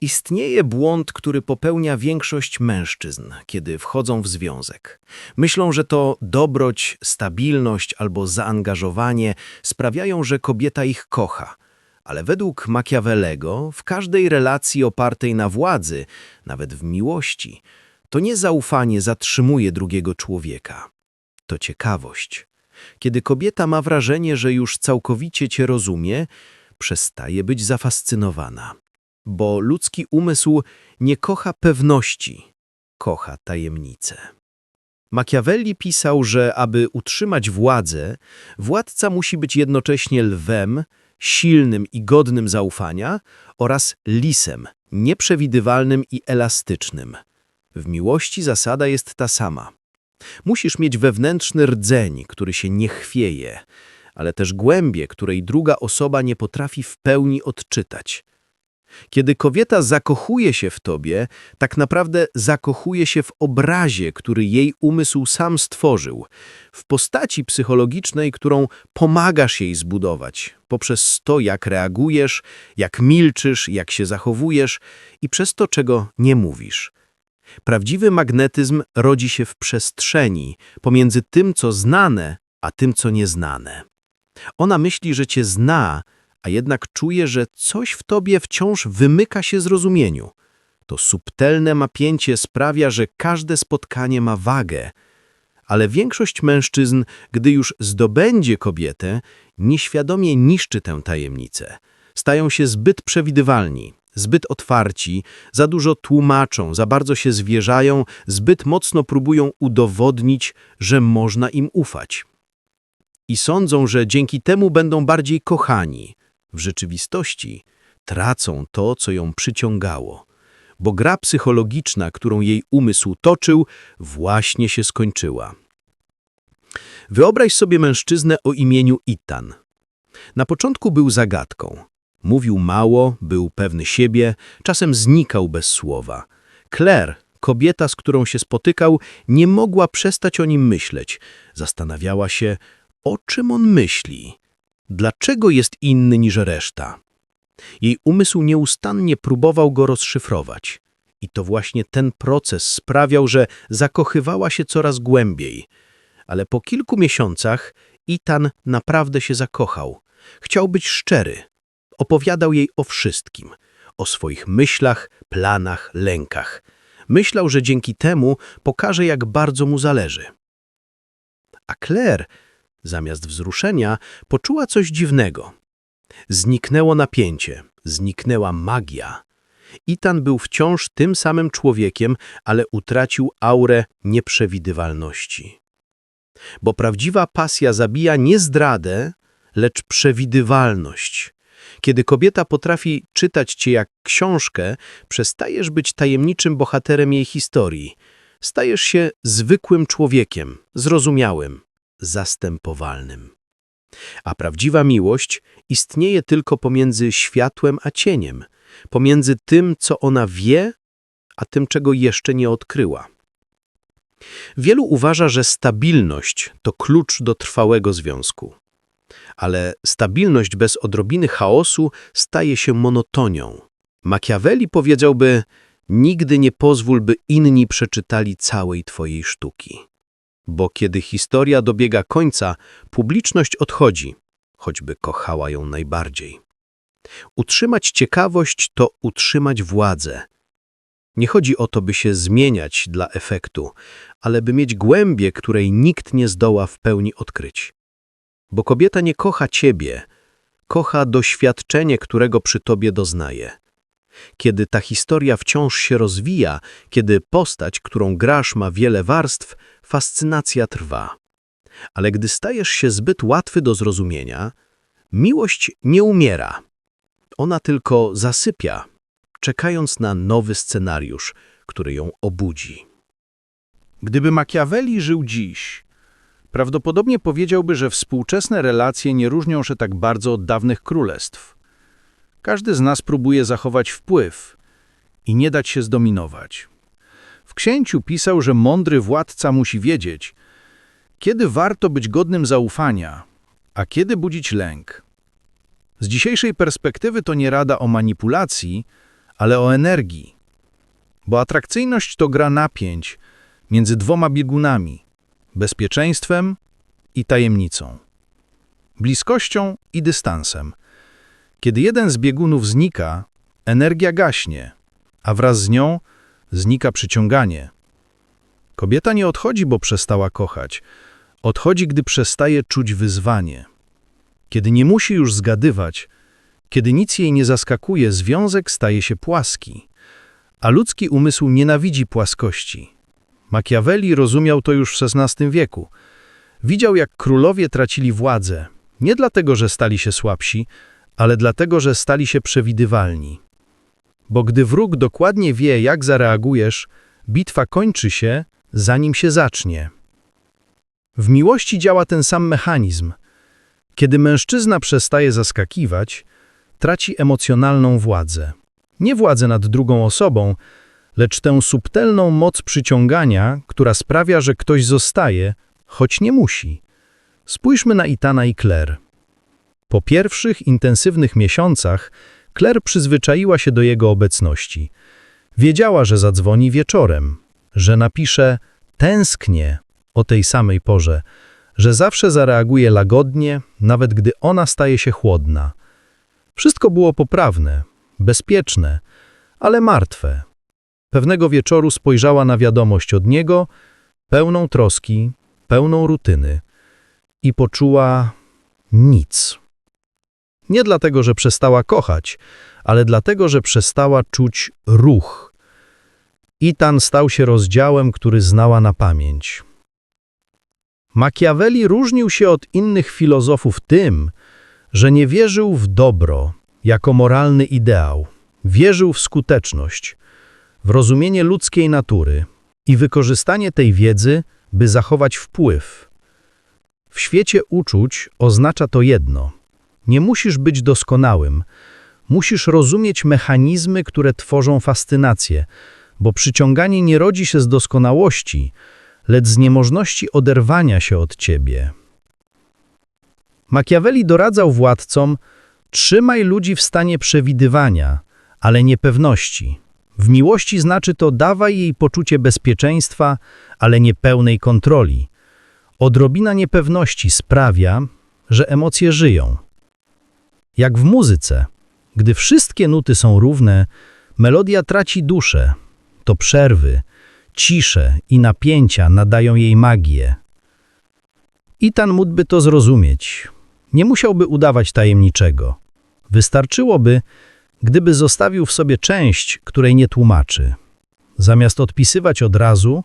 Istnieje błąd, który popełnia większość mężczyzn, kiedy wchodzą w związek. Myślą, że to dobroć, stabilność albo zaangażowanie sprawiają, że kobieta ich kocha. Ale według Machiavellego w każdej relacji opartej na władzy, nawet w miłości, to nie zaufanie zatrzymuje drugiego człowieka. To ciekawość. Kiedy kobieta ma wrażenie, że już całkowicie cię rozumie, przestaje być zafascynowana bo ludzki umysł nie kocha pewności, kocha tajemnice. Machiavelli pisał, że aby utrzymać władzę, władca musi być jednocześnie lwem, silnym i godnym zaufania oraz lisem, nieprzewidywalnym i elastycznym. W miłości zasada jest ta sama. Musisz mieć wewnętrzny rdzeń, który się nie chwieje, ale też głębię, której druga osoba nie potrafi w pełni odczytać. Kiedy kobieta zakochuje się w tobie, tak naprawdę zakochuje się w obrazie, który jej umysł sam stworzył, w postaci psychologicznej, którą pomagasz jej zbudować, poprzez to, jak reagujesz, jak milczysz, jak się zachowujesz i przez to, czego nie mówisz. Prawdziwy magnetyzm rodzi się w przestrzeni pomiędzy tym, co znane, a tym, co nieznane. Ona myśli, że cię zna, a jednak czuje, że coś w tobie wciąż wymyka się zrozumieniu. To subtelne napięcie sprawia, że każde spotkanie ma wagę, ale większość mężczyzn, gdy już zdobędzie kobietę, nieświadomie niszczy tę tajemnicę. Stają się zbyt przewidywalni, zbyt otwarci, za dużo tłumaczą, za bardzo się zwierzają, zbyt mocno próbują udowodnić, że można im ufać. I sądzą, że dzięki temu będą bardziej kochani, w rzeczywistości tracą to, co ją przyciągało, bo gra psychologiczna, którą jej umysł toczył, właśnie się skończyła. Wyobraź sobie mężczyznę o imieniu Itan. Na początku był zagadką. Mówił mało, był pewny siebie, czasem znikał bez słowa. Claire, kobieta, z którą się spotykał, nie mogła przestać o nim myśleć. Zastanawiała się, o czym on myśli. Dlaczego jest inny niż reszta? Jej umysł nieustannie próbował go rozszyfrować. I to właśnie ten proces sprawiał, że zakochywała się coraz głębiej. Ale po kilku miesiącach Itan naprawdę się zakochał. Chciał być szczery. Opowiadał jej o wszystkim. O swoich myślach, planach, lękach. Myślał, że dzięki temu pokaże, jak bardzo mu zależy. A Claire Zamiast wzruszenia poczuła coś dziwnego. Zniknęło napięcie, zniknęła magia. Itan był wciąż tym samym człowiekiem, ale utracił aurę nieprzewidywalności. Bo prawdziwa pasja zabija nie zdradę, lecz przewidywalność. Kiedy kobieta potrafi czytać cię jak książkę, przestajesz być tajemniczym bohaterem jej historii. Stajesz się zwykłym człowiekiem, zrozumiałym zastępowalnym. A prawdziwa miłość istnieje tylko pomiędzy światłem a cieniem, pomiędzy tym, co ona wie, a tym, czego jeszcze nie odkryła. Wielu uważa, że stabilność to klucz do trwałego związku. Ale stabilność bez odrobiny chaosu staje się monotonią. Machiavelli powiedziałby, nigdy nie pozwól, by inni przeczytali całej twojej sztuki bo kiedy historia dobiega końca, publiczność odchodzi, choćby kochała ją najbardziej. Utrzymać ciekawość to utrzymać władzę. Nie chodzi o to, by się zmieniać dla efektu, ale by mieć głębię, której nikt nie zdoła w pełni odkryć. Bo kobieta nie kocha ciebie, kocha doświadczenie, którego przy tobie doznaje. Kiedy ta historia wciąż się rozwija, kiedy postać, którą grasz ma wiele warstw, fascynacja trwa. Ale gdy stajesz się zbyt łatwy do zrozumienia, miłość nie umiera. Ona tylko zasypia, czekając na nowy scenariusz, który ją obudzi. Gdyby Machiavelli żył dziś, prawdopodobnie powiedziałby, że współczesne relacje nie różnią się tak bardzo od dawnych królestw. Każdy z nas próbuje zachować wpływ i nie dać się zdominować. W księciu pisał, że mądry władca musi wiedzieć, kiedy warto być godnym zaufania, a kiedy budzić lęk. Z dzisiejszej perspektywy to nie rada o manipulacji, ale o energii. Bo atrakcyjność to gra napięć między dwoma biegunami bezpieczeństwem i tajemnicą, bliskością i dystansem. Kiedy jeden z biegunów znika, energia gaśnie, a wraz z nią znika przyciąganie. Kobieta nie odchodzi, bo przestała kochać. Odchodzi, gdy przestaje czuć wyzwanie. Kiedy nie musi już zgadywać, kiedy nic jej nie zaskakuje, związek staje się płaski. A ludzki umysł nienawidzi płaskości. Machiavelli rozumiał to już w XVI wieku. Widział, jak królowie tracili władzę, nie dlatego, że stali się słabsi, ale dlatego, że stali się przewidywalni. Bo gdy wróg dokładnie wie, jak zareagujesz, bitwa kończy się, zanim się zacznie. W miłości działa ten sam mechanizm. Kiedy mężczyzna przestaje zaskakiwać, traci emocjonalną władzę. Nie władzę nad drugą osobą, lecz tę subtelną moc przyciągania, która sprawia, że ktoś zostaje, choć nie musi. Spójrzmy na Itana i Claire. Po pierwszych intensywnych miesiącach Claire przyzwyczaiła się do jego obecności. Wiedziała, że zadzwoni wieczorem, że napisze tęsknię o tej samej porze, że zawsze zareaguje lagodnie, nawet gdy ona staje się chłodna. Wszystko było poprawne, bezpieczne, ale martwe. Pewnego wieczoru spojrzała na wiadomość od niego, pełną troski, pełną rutyny i poczuła nic. Nie dlatego, że przestała kochać, ale dlatego, że przestała czuć ruch. Itan stał się rozdziałem, który znała na pamięć. Machiavelli różnił się od innych filozofów tym, że nie wierzył w dobro jako moralny ideał. Wierzył w skuteczność, w rozumienie ludzkiej natury i wykorzystanie tej wiedzy, by zachować wpływ. W świecie uczuć oznacza to jedno. Nie musisz być doskonałym. Musisz rozumieć mechanizmy, które tworzą fascynację, bo przyciąganie nie rodzi się z doskonałości, lecz z niemożności oderwania się od ciebie. Machiavelli doradzał władcom, trzymaj ludzi w stanie przewidywania, ale niepewności. W miłości znaczy to dawaj jej poczucie bezpieczeństwa, ale nie pełnej kontroli. Odrobina niepewności sprawia, że emocje żyją. Jak w muzyce, gdy wszystkie nuty są równe, melodia traci duszę. To przerwy, cisze i napięcia nadają jej magię. Itan mógłby to zrozumieć. Nie musiałby udawać tajemniczego. Wystarczyłoby, gdyby zostawił w sobie część, której nie tłumaczy. Zamiast odpisywać od razu,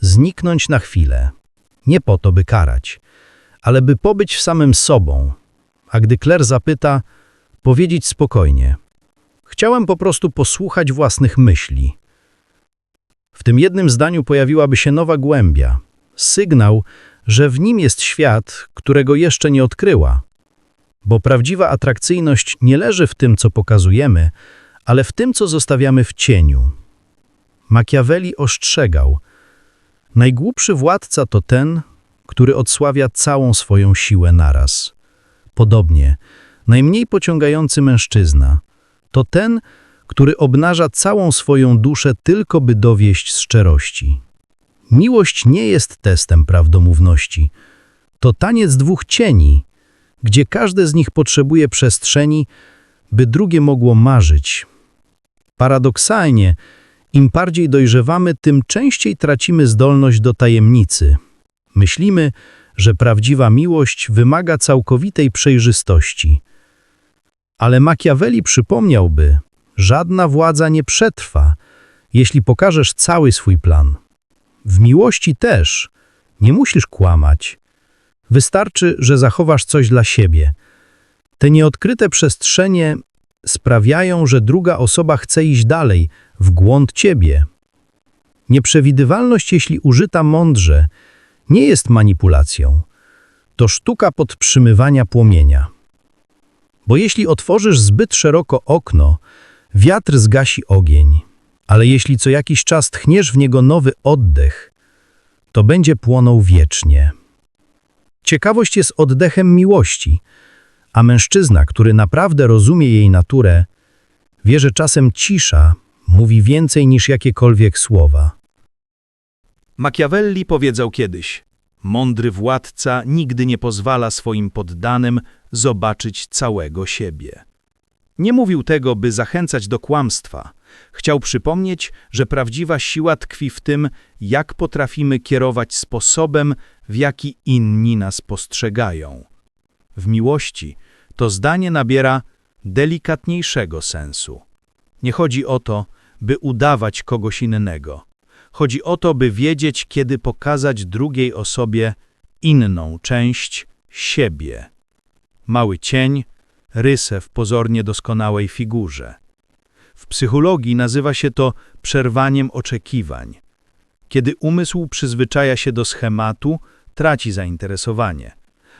zniknąć na chwilę. Nie po to, by karać, ale by pobyć w samym sobą. A gdy Claire zapyta, powiedzieć spokojnie. Chciałem po prostu posłuchać własnych myśli. W tym jednym zdaniu pojawiłaby się nowa głębia. Sygnał, że w nim jest świat, którego jeszcze nie odkryła. Bo prawdziwa atrakcyjność nie leży w tym, co pokazujemy, ale w tym, co zostawiamy w cieniu. Machiavelli ostrzegał, najgłupszy władca to ten, który odsławia całą swoją siłę naraz. Podobnie, najmniej pociągający mężczyzna to ten, który obnaża całą swoją duszę tylko by dowieść szczerości. Miłość nie jest testem prawdomówności. To taniec dwóch cieni, gdzie każde z nich potrzebuje przestrzeni, by drugie mogło marzyć. Paradoksalnie, im bardziej dojrzewamy, tym częściej tracimy zdolność do tajemnicy. Myślimy, że prawdziwa miłość wymaga całkowitej przejrzystości. Ale Machiavelli przypomniałby, żadna władza nie przetrwa, jeśli pokażesz cały swój plan. W miłości też nie musisz kłamać. Wystarczy, że zachowasz coś dla siebie. Te nieodkryte przestrzenie sprawiają, że druga osoba chce iść dalej, w głąd ciebie. Nieprzewidywalność, jeśli użyta mądrze, nie jest manipulacją. To sztuka podtrzymywania płomienia. Bo jeśli otworzysz zbyt szeroko okno, wiatr zgasi ogień, ale jeśli co jakiś czas tchniesz w niego nowy oddech, to będzie płonął wiecznie. Ciekawość jest oddechem miłości, a mężczyzna, który naprawdę rozumie jej naturę, Wie, że czasem cisza mówi więcej niż jakiekolwiek słowa. Machiavelli powiedział kiedyś: Mądry władca nigdy nie pozwala swoim poddanym zobaczyć całego siebie. Nie mówił tego, by zachęcać do kłamstwa. Chciał przypomnieć, że prawdziwa siła tkwi w tym, jak potrafimy kierować sposobem, w jaki inni nas postrzegają. W miłości to zdanie nabiera delikatniejszego sensu. Nie chodzi o to, by udawać kogoś innego. Chodzi o to, by wiedzieć, kiedy pokazać drugiej osobie inną część siebie. Mały cień, rysę w pozornie doskonałej figurze. W psychologii nazywa się to przerwaniem oczekiwań. Kiedy umysł przyzwyczaja się do schematu, traci zainteresowanie.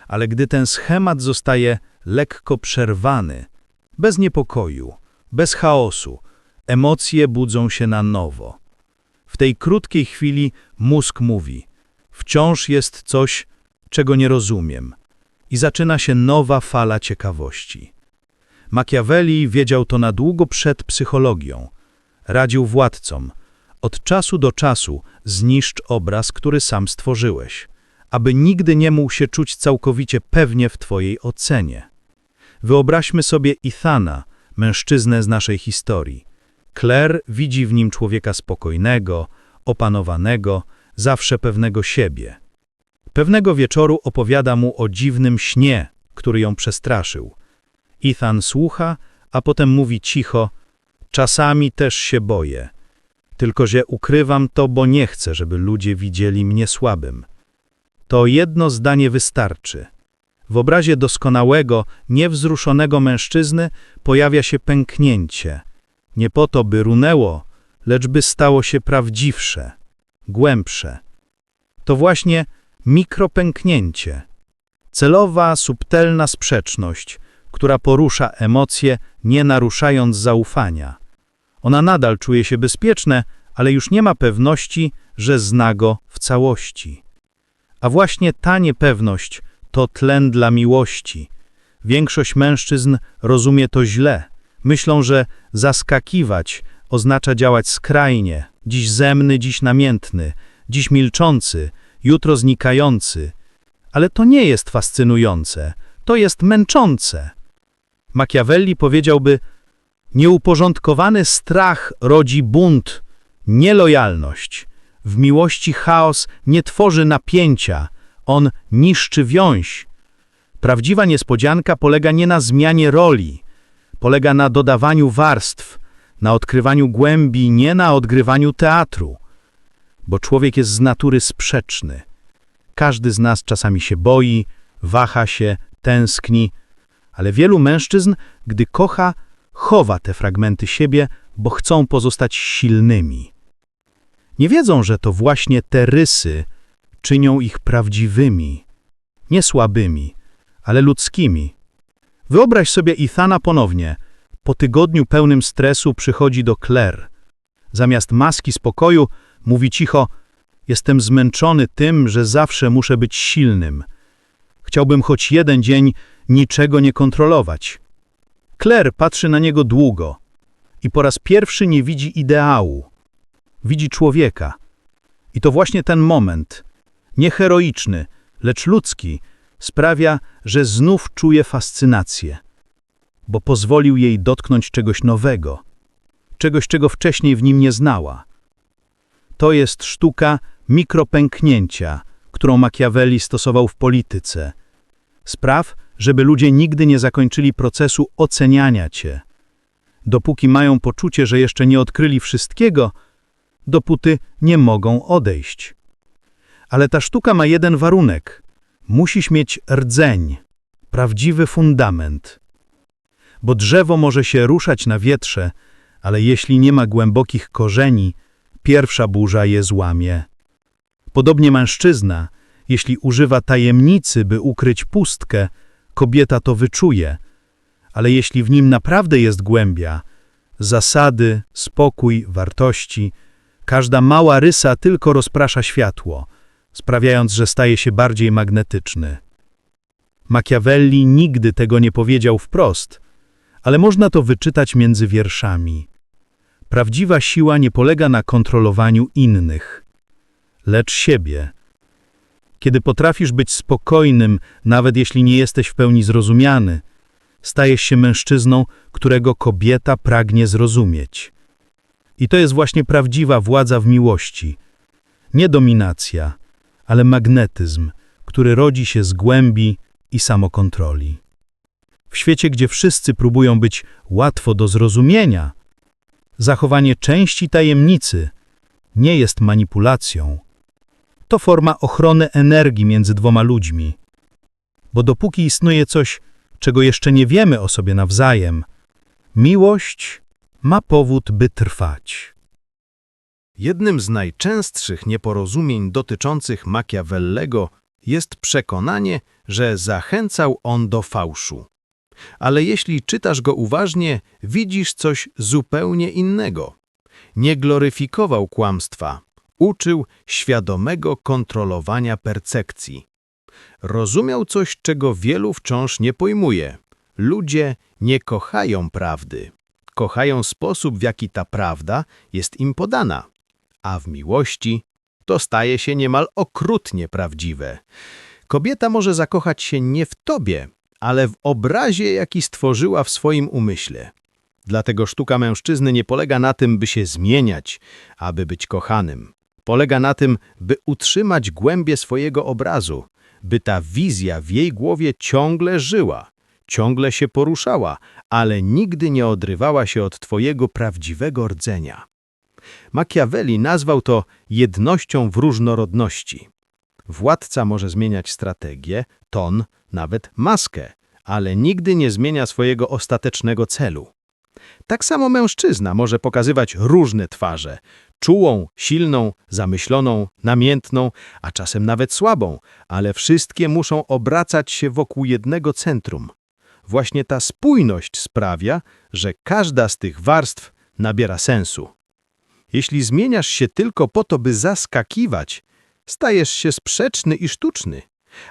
Ale gdy ten schemat zostaje lekko przerwany, bez niepokoju, bez chaosu, emocje budzą się na nowo. W tej krótkiej chwili mózg mówi: Wciąż jest coś, czego nie rozumiem, i zaczyna się nowa fala ciekawości. Machiavelli wiedział to na długo przed psychologią. Radził władcom: Od czasu do czasu zniszcz obraz, który sam stworzyłeś, aby nigdy nie mógł się czuć całkowicie pewnie w Twojej ocenie. Wyobraźmy sobie Ithana, mężczyznę z naszej historii. Claire widzi w nim człowieka spokojnego, opanowanego, zawsze pewnego siebie. Pewnego wieczoru opowiada mu o dziwnym śnie, który ją przestraszył. Ethan słucha, a potem mówi cicho: Czasami też się boję. Tylko że ukrywam to, bo nie chcę, żeby ludzie widzieli mnie słabym. To jedno zdanie wystarczy. W obrazie doskonałego, niewzruszonego mężczyzny pojawia się pęknięcie. Nie po to, by runęło, lecz by stało się prawdziwsze, głębsze. To właśnie mikropęknięcie. Celowa, subtelna sprzeczność, która porusza emocje, nie naruszając zaufania. Ona nadal czuje się bezpieczne, ale już nie ma pewności, że zna go w całości. A właśnie ta niepewność to tlen dla miłości. Większość mężczyzn rozumie to źle. Myślą, że zaskakiwać oznacza działać skrajnie, dziś zemny, dziś namiętny, dziś milczący, jutro znikający. Ale to nie jest fascynujące, to jest męczące. Machiavelli powiedziałby, nieuporządkowany strach rodzi bunt, nielojalność. W miłości chaos nie tworzy napięcia, on niszczy więź. Prawdziwa niespodzianka polega nie na zmianie roli, polega na dodawaniu warstw, na odkrywaniu głębi, nie na odgrywaniu teatru. Bo człowiek jest z natury sprzeczny. Każdy z nas czasami się boi, waha się, tęskni, ale wielu mężczyzn, gdy kocha, chowa te fragmenty siebie, bo chcą pozostać silnymi. Nie wiedzą, że to właśnie te rysy czynią ich prawdziwymi, nie słabymi, ale ludzkimi. Wyobraź sobie Ithana ponownie. Po tygodniu pełnym stresu przychodzi do Claire. Zamiast maski spokoju mówi cicho: Jestem zmęczony tym, że zawsze muszę być silnym. Chciałbym choć jeden dzień niczego nie kontrolować. Claire patrzy na niego długo i po raz pierwszy nie widzi ideału. Widzi człowieka. I to właśnie ten moment, nie heroiczny, lecz ludzki, sprawia, że znów czuje fascynację, bo pozwolił jej dotknąć czegoś nowego, czegoś, czego wcześniej w nim nie znała. To jest sztuka mikropęknięcia, którą Machiavelli stosował w polityce. Spraw, żeby ludzie nigdy nie zakończyli procesu oceniania cię. Dopóki mają poczucie, że jeszcze nie odkryli wszystkiego, dopóty nie mogą odejść. Ale ta sztuka ma jeden warunek. Musisz mieć rdzeń, prawdziwy fundament. Bo drzewo może się ruszać na wietrze, ale jeśli nie ma głębokich korzeni, pierwsza burza je złamie. Podobnie mężczyzna, jeśli używa tajemnicy, by ukryć pustkę, kobieta to wyczuje, ale jeśli w nim naprawdę jest głębia, zasady, spokój, wartości, każda mała rysa tylko rozprasza światło, sprawiając, że staje się bardziej magnetyczny. Machiavelli nigdy tego nie powiedział wprost, ale można to wyczytać między wierszami. Prawdziwa siła nie polega na kontrolowaniu innych, lecz siebie. Kiedy potrafisz być spokojnym, nawet jeśli nie jesteś w pełni zrozumiany, stajesz się mężczyzną, którego kobieta pragnie zrozumieć. I to jest właśnie prawdziwa władza w miłości. Nie dominacja, ale magnetyzm, który rodzi się z głębi i samokontroli. W świecie, gdzie wszyscy próbują być łatwo do zrozumienia, zachowanie części tajemnicy nie jest manipulacją. To forma ochrony energii między dwoma ludźmi. Bo dopóki istnieje coś, czego jeszcze nie wiemy o sobie nawzajem, miłość ma powód, by trwać. Jednym z najczęstszych nieporozumień dotyczących Machiavellego jest przekonanie, że zachęcał on do fałszu. Ale jeśli czytasz go uważnie, widzisz coś zupełnie innego. Nie gloryfikował kłamstwa, uczył świadomego kontrolowania percepcji. Rozumiał coś, czego wielu wciąż nie pojmuje. Ludzie nie kochają prawdy. Kochają sposób, w jaki ta prawda jest im podana. A w miłości to staje się niemal okrutnie prawdziwe. Kobieta może zakochać się nie w tobie, ale w obrazie, jaki stworzyła w swoim umyśle. Dlatego sztuka mężczyzny nie polega na tym, by się zmieniać, aby być kochanym. Polega na tym, by utrzymać głębię swojego obrazu, by ta wizja w jej głowie ciągle żyła, ciągle się poruszała, ale nigdy nie odrywała się od twojego prawdziwego rdzenia. Machiavelli nazwał to jednością w różnorodności. Władca może zmieniać strategię, ton, nawet maskę, ale nigdy nie zmienia swojego ostatecznego celu. Tak samo mężczyzna może pokazywać różne twarze, czułą, silną, zamyśloną, namiętną, a czasem nawet słabą, ale wszystkie muszą obracać się wokół jednego centrum. Właśnie ta spójność sprawia, że każda z tych warstw nabiera sensu. Jeśli zmieniasz się tylko po to, by zaskakiwać, stajesz się sprzeczny i sztuczny.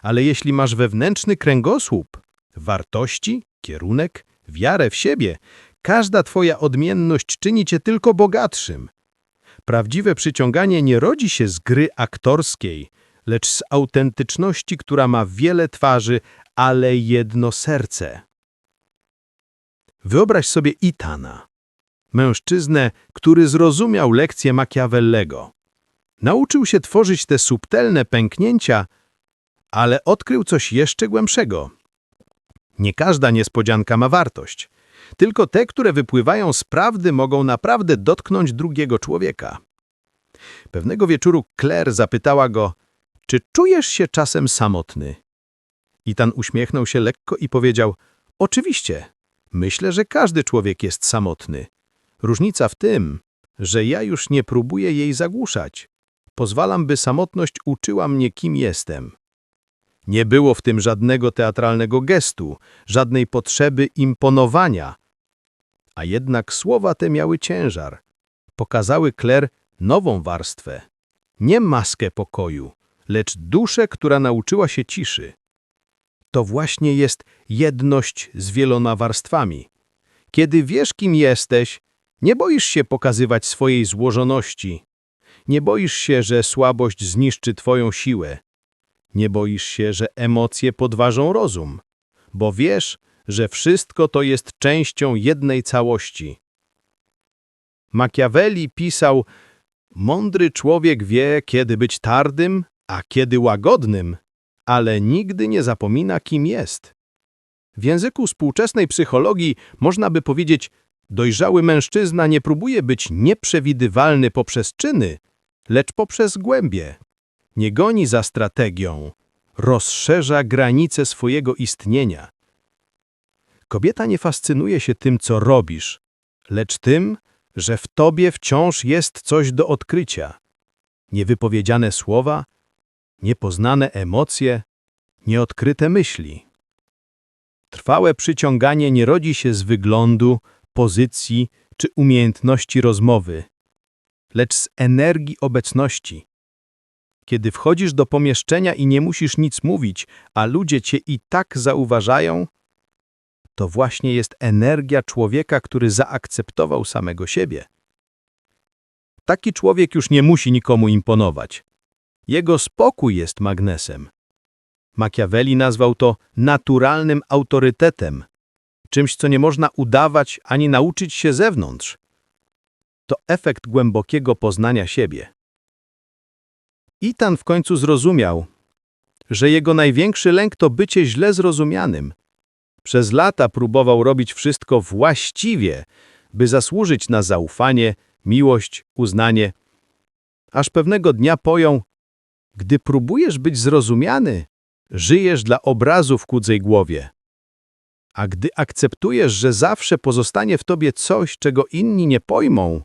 Ale jeśli masz wewnętrzny kręgosłup, wartości, kierunek, wiarę w siebie, każda twoja odmienność czyni cię tylko bogatszym. Prawdziwe przyciąganie nie rodzi się z gry aktorskiej, lecz z autentyczności, która ma wiele twarzy, ale jedno serce. Wyobraź sobie Itana, mężczyznę, który zrozumiał lekcję Machiavellego. Nauczył się tworzyć te subtelne pęknięcia, ale odkrył coś jeszcze głębszego. Nie każda niespodzianka ma wartość. Tylko te, które wypływają z prawdy, mogą naprawdę dotknąć drugiego człowieka. Pewnego wieczoru Claire zapytała go, czy czujesz się czasem samotny? Itan uśmiechnął się lekko i powiedział, oczywiście, myślę, że każdy człowiek jest samotny. Różnica w tym, że ja już nie próbuję jej zagłuszać. Pozwalam, by samotność uczyła mnie, kim jestem. Nie było w tym żadnego teatralnego gestu, żadnej potrzeby imponowania. A jednak słowa te miały ciężar. Pokazały Claire nową warstwę. Nie maskę pokoju, lecz duszę, która nauczyła się ciszy. To właśnie jest jedność z wieloma warstwami. Kiedy wiesz, kim jesteś, nie boisz się pokazywać swojej złożoności. Nie boisz się, że słabość zniszczy twoją siłę. Nie boisz się, że emocje podważą rozum, bo wiesz, że wszystko to jest częścią jednej całości. Machiavelli pisał, mądry człowiek wie, kiedy być twardym, a kiedy łagodnym, ale nigdy nie zapomina, kim jest. W języku współczesnej psychologii można by powiedzieć, dojrzały mężczyzna nie próbuje być nieprzewidywalny poprzez czyny, lecz poprzez głębie. Nie goni za strategią, rozszerza granice swojego istnienia. Kobieta nie fascynuje się tym, co robisz, lecz tym, że w tobie wciąż jest coś do odkrycia. Niewypowiedziane słowa, niepoznane emocje, nieodkryte myśli. Trwałe przyciąganie nie rodzi się z wyglądu, pozycji czy umiejętności rozmowy, lecz z energii obecności. Kiedy wchodzisz do pomieszczenia i nie musisz nic mówić, a ludzie cię i tak zauważają, to właśnie jest energia człowieka, który zaakceptował samego siebie. Taki człowiek już nie musi nikomu imponować. Jego spokój jest magnesem. Machiavelli nazwał to naturalnym autorytetem, czymś, co nie można udawać ani nauczyć się zewnątrz. To efekt głębokiego poznania siebie. Itan w końcu zrozumiał, że jego największy lęk to bycie źle zrozumianym. Przez lata próbował robić wszystko właściwie, by zasłużyć na zaufanie, miłość, uznanie. Aż pewnego dnia pojął, gdy próbujesz być zrozumiany, żyjesz dla obrazu w kudzej głowie. A gdy akceptujesz, że zawsze pozostanie w tobie coś, czego inni nie pojmą,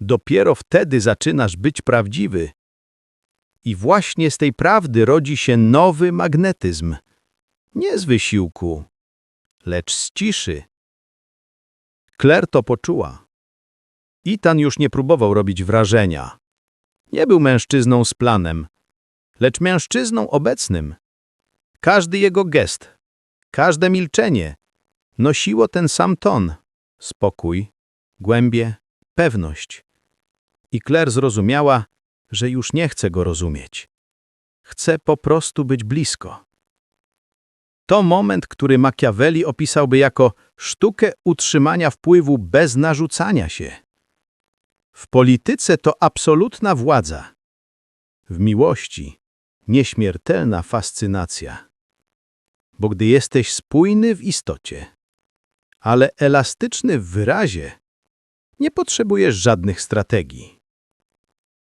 dopiero wtedy zaczynasz być prawdziwy. I właśnie z tej prawdy rodzi się nowy magnetyzm. Nie z wysiłku, lecz z ciszy. Claire to poczuła. Itan już nie próbował robić wrażenia. Nie był mężczyzną z planem, lecz mężczyzną obecnym. Każdy jego gest, każde milczenie nosiło ten sam ton. Spokój, głębie, pewność. I Claire zrozumiała, że już nie chce go rozumieć. Chce po prostu być blisko. To moment, który Machiavelli opisałby jako sztukę utrzymania wpływu bez narzucania się. W polityce to absolutna władza. W miłości nieśmiertelna fascynacja. Bo gdy jesteś spójny w istocie, ale elastyczny w wyrazie, nie potrzebujesz żadnych strategii.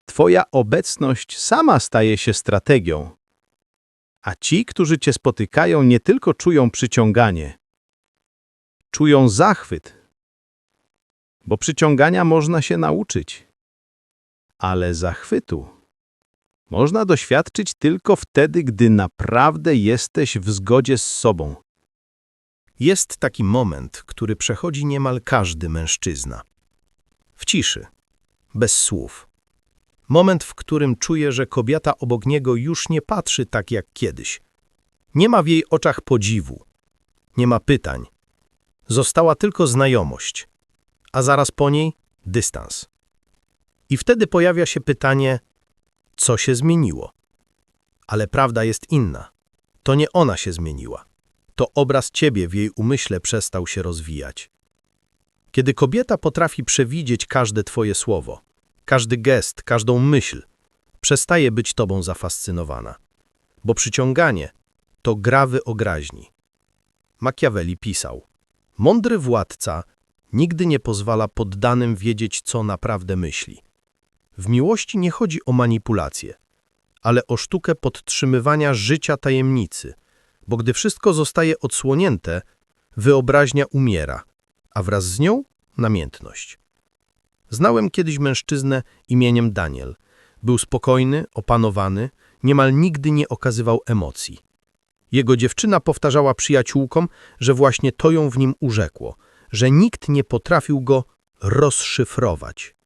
Twoja obecność sama staje się strategią, a ci, którzy cię spotykają, nie tylko czują przyciąganie, czują zachwyt, bo przyciągania można się nauczyć, ale zachwytu można doświadczyć tylko wtedy, gdy naprawdę jesteś w zgodzie z sobą. Jest taki moment, który przechodzi niemal każdy mężczyzna. W ciszy, bez słów. Moment, w którym czuje, że kobieta obok niego już nie patrzy tak jak kiedyś. Nie ma w jej oczach podziwu. Nie ma pytań. Została tylko znajomość, a zaraz po niej dystans. I wtedy pojawia się pytanie, co się zmieniło? Ale prawda jest inna. To nie ona się zmieniła. To obraz ciebie w jej umyśle przestał się rozwijać. Kiedy kobieta potrafi przewidzieć każde twoje słowo, każdy gest, każdą myśl, przestaje być tobą zafascynowana. Bo przyciąganie to gra wyobraźni. Machiavelli pisał, mądry władca nigdy nie pozwala poddanym wiedzieć, co naprawdę myśli. W miłości nie chodzi o manipulację, ale o sztukę podtrzymywania życia tajemnicy, bo gdy wszystko zostaje odsłonięte, wyobraźnia umiera, a wraz z nią namiętność. Znałem kiedyś mężczyznę imieniem Daniel. Był spokojny, opanowany, niemal nigdy nie okazywał emocji. Jego dziewczyna powtarzała przyjaciółkom, że właśnie to ją w nim urzekło, że nikt nie potrafił go rozszyfrować.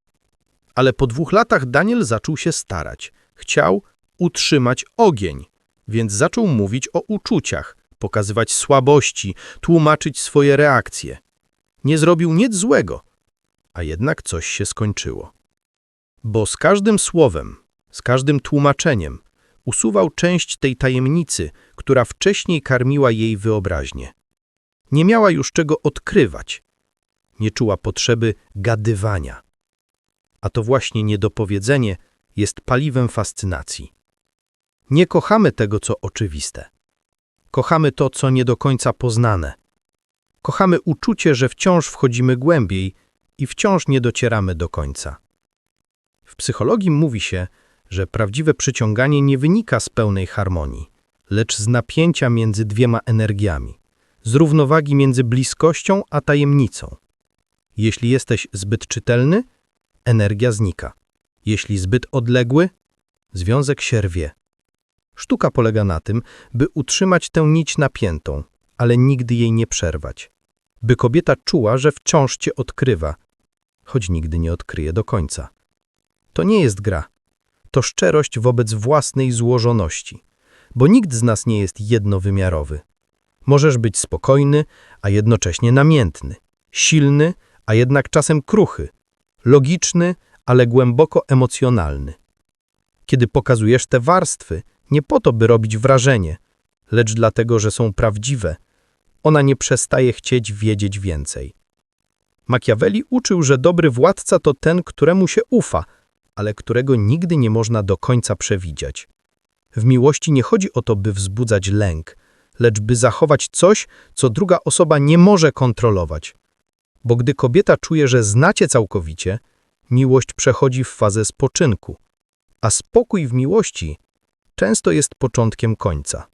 Ale po dwóch latach Daniel zaczął się starać. Chciał utrzymać ogień, więc zaczął mówić o uczuciach, pokazywać słabości, tłumaczyć swoje reakcje. Nie zrobił nic złego, a jednak coś się skończyło. Bo z każdym słowem, z każdym tłumaczeniem usuwał część tej tajemnicy, która wcześniej karmiła jej wyobraźnię. Nie miała już czego odkrywać. Nie czuła potrzeby gadywania a to właśnie niedopowiedzenie jest paliwem fascynacji. Nie kochamy tego, co oczywiste. Kochamy to, co nie do końca poznane. Kochamy uczucie, że wciąż wchodzimy głębiej i wciąż nie docieramy do końca. W psychologii mówi się, że prawdziwe przyciąganie nie wynika z pełnej harmonii, lecz z napięcia między dwiema energiami, z równowagi między bliskością a tajemnicą. Jeśli jesteś zbyt czytelny, energia znika. Jeśli zbyt odległy, związek się rwie. Sztuka polega na tym, by utrzymać tę nić napiętą, ale nigdy jej nie przerwać. By kobieta czuła, że wciąż cię odkrywa, choć nigdy nie odkryje do końca. To nie jest gra. To szczerość wobec własnej złożoności, bo nikt z nas nie jest jednowymiarowy. Możesz być spokojny, a jednocześnie namiętny, silny, a jednak czasem kruchy, logiczny, ale głęboko emocjonalny. Kiedy pokazujesz te warstwy, nie po to, by robić wrażenie, lecz dlatego, że są prawdziwe, ona nie przestaje chcieć wiedzieć więcej. Machiavelli uczył, że dobry władca to ten, któremu się ufa, ale którego nigdy nie można do końca przewidzieć. W miłości nie chodzi o to, by wzbudzać lęk, lecz by zachować coś, co druga osoba nie może kontrolować. Bo gdy kobieta czuje, że znacie całkowicie, miłość przechodzi w fazę spoczynku, a spokój w miłości często jest początkiem końca.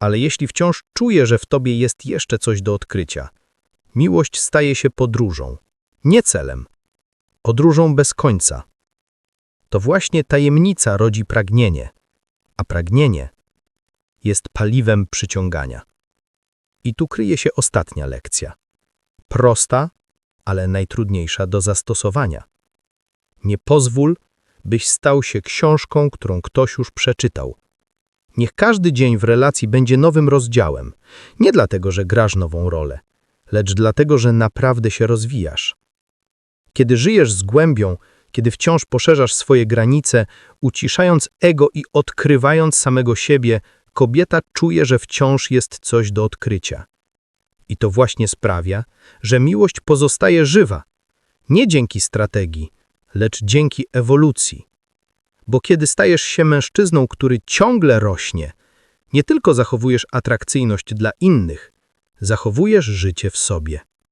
Ale jeśli wciąż czuje, że w tobie jest jeszcze coś do odkrycia, miłość staje się podróżą, nie celem, podróżą bez końca. To właśnie tajemnica rodzi pragnienie, a pragnienie jest paliwem przyciągania. I tu kryje się ostatnia lekcja. Prosta, ale najtrudniejsza do zastosowania. Nie pozwól, byś stał się książką, którą ktoś już przeczytał. Niech każdy dzień w relacji będzie nowym rozdziałem. Nie dlatego, że grasz nową rolę, lecz dlatego, że naprawdę się rozwijasz. Kiedy żyjesz z głębią, kiedy wciąż poszerzasz swoje granice, uciszając ego i odkrywając samego siebie, kobieta czuje, że wciąż jest coś do odkrycia. I to właśnie sprawia, że miłość pozostaje żywa. Nie dzięki strategii, lecz dzięki ewolucji. Bo kiedy stajesz się mężczyzną, który ciągle rośnie, nie tylko zachowujesz atrakcyjność dla innych, zachowujesz życie w sobie.